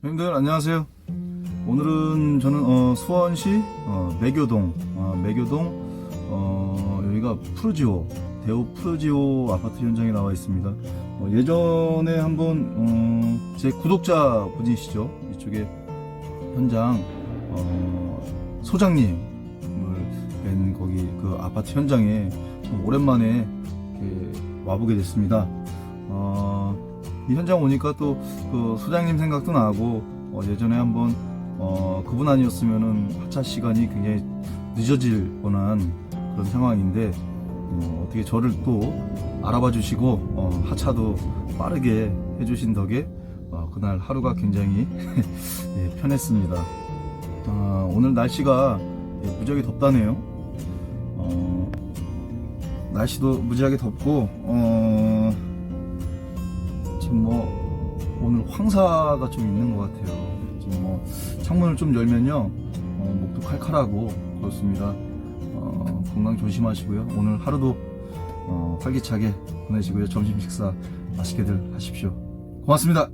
형님들 안녕하세요. 오늘은 저는 어, 수원시 어, 매교동 어, 매교동 어, 여기가 푸르지오 대우 푸르지오 아파트 현장에 나와 있습니다. 어, 예전에 한번 어, 제 구독자 분이시죠 이쪽에 현장 어, 소장님을 뵌 거기 그 아파트 현장에 좀 오랜만에 와보게 됐습니다. 어, 이 현장 오니까 또 그 소장님 생각도 나고 어, 예전에 한번 어, 그분 아니었으면은 하차 시간이 굉장히 늦어질 뻔한 그런 상황인데 어, 어떻게 저를 또 알아봐 주시고 어, 하차도 빠르게 해주신 덕에 어, 그날 하루가 굉장히 예, 편했습니다. 어, 오늘 날씨가 예, 무지하게 덥다네요. 어, 날씨도 무지하게 덥고 어, 지금 뭐 오늘 황사가 좀 있는 것 같아요. 지금 뭐 창문을 좀 열면요 어, 목도 칼칼하고 그렇습니다. 어, 건강 조심하시고요. 오늘 하루도 어, 활기차게 보내시고요. 점심 식사 맛있게들 하십시오. 고맙습니다.